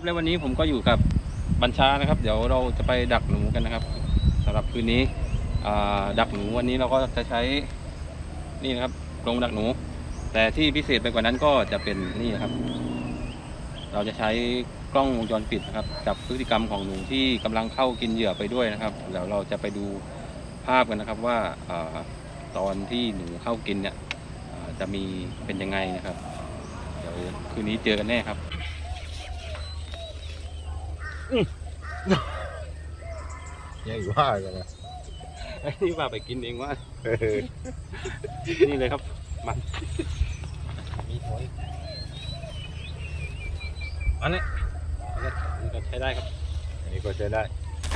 ครับแล้ววันนี้ผมก็อยู่กับบัญชานะครับ เดี๋ยวเราจะไปดักหนูกันนะครับสำหรับคืนนี้ดักหนูวันนี้เราก็จะใช้นี่นะครับกรงดักหนู แต่ที่พิเศษไปกว่านั้นก็จะเป็นนี่นะครับ เราจะใช้กล้องวงจรปิดนะครับ จับพฤติกรรมของหนูที่กำลังเข้ากินเหยื่อไปด้วยนะครับเดี๋ยวเราจะไปดูภาพกันนะครับว่าอตอนที่หนูเข้ากินเนี่ยจะมีเป็นยังไงนะครับ เดี๋ยวคืนนี้เจอกันแน่ครับ ยังอีกว่ากันนะไอ้นี่ว่าไปกินเองว่า นี่เลยครับมันมีหอยอันนี้อันนี้อันนี้ก็ใช้ได้ครับ อันนี้ก็ใช้ได้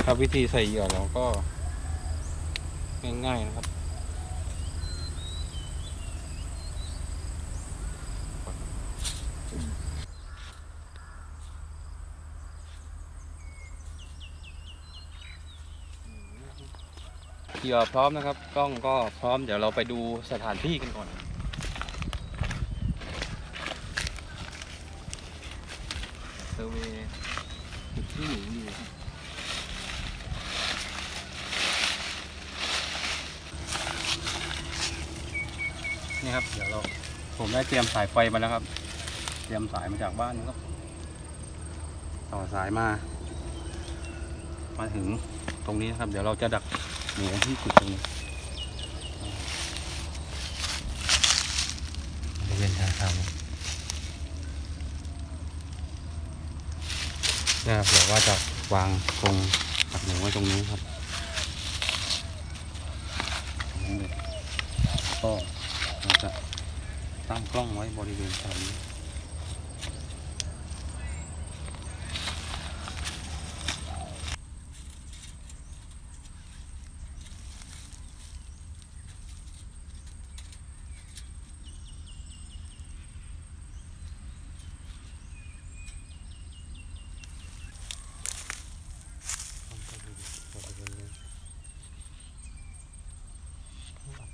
ครับวิธีใส่เหยื่อเราก็ง่ายๆนะครับ เหยื่อพร้อมนะครับกล้องก็พร้อมเดี๋ยวเราไปดูสถานที่กันก่อน เซอร์เวย์จุดที่หนูอยู่ครับนี่ครับเดี๋ยวเราผมได้เตรียมสายไฟมาแล้วครับ เตรียมสายมาจากบ้านนะครับ ต่อสายมา มาถึงตรงนี้นะครับ เดี๋ยวเราจะดัก หนูที่จุดตรงนี้บริเวณทางเข้าเนี่ยครับเดี๋ยวว่าจะวางกรงดักหนูไว้ตรงนี้ครับตรงนี้เลยก็เราจะตั้งกล้องไว้บริเวณแถวนี้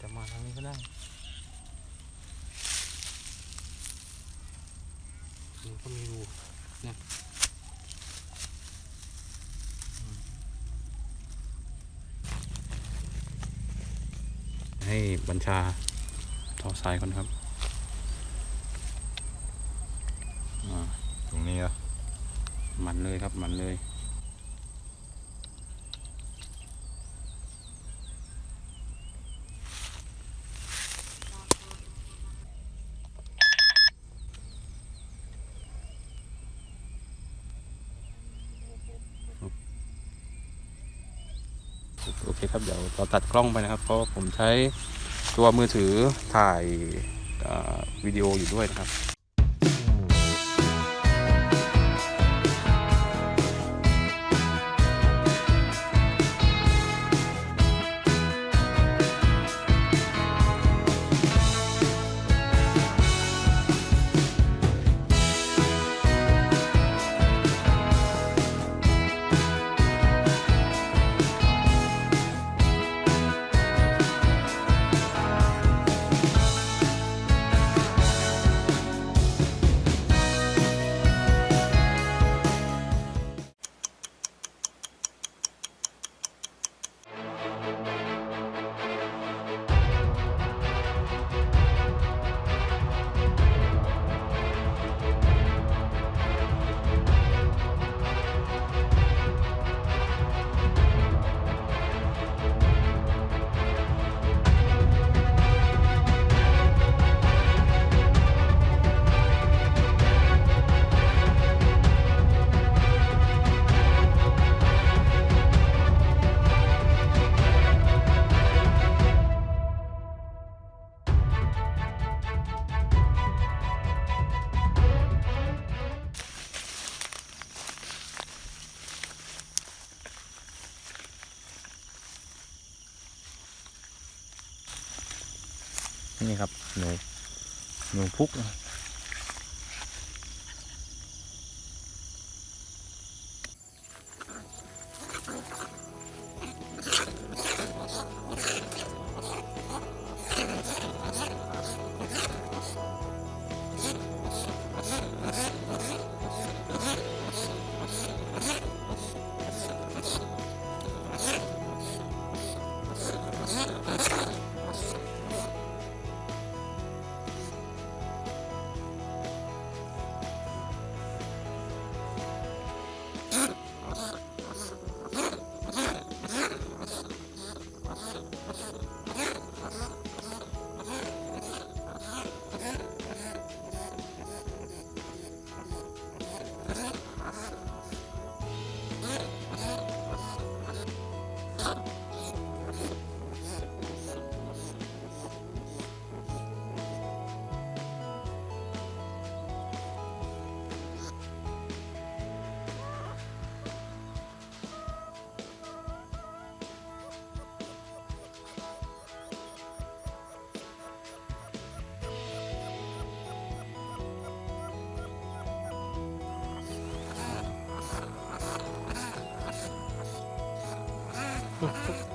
จจะมาทางนี้ก็ได้มันก็มีรูเนี่ยอืมให้บัญชาต่อสายก่อนครับอ่าตรงนี้เหรอมันเลยครับมันเลย โอเคครับเดี๋ยวเราตัดกล้องไปนะครับ เพราะผมใช้ตัวมือถือถ่ายวิดีโออยู่ด้วยนะครับ นี่ครับหนูหนูพุก Ha ha ha.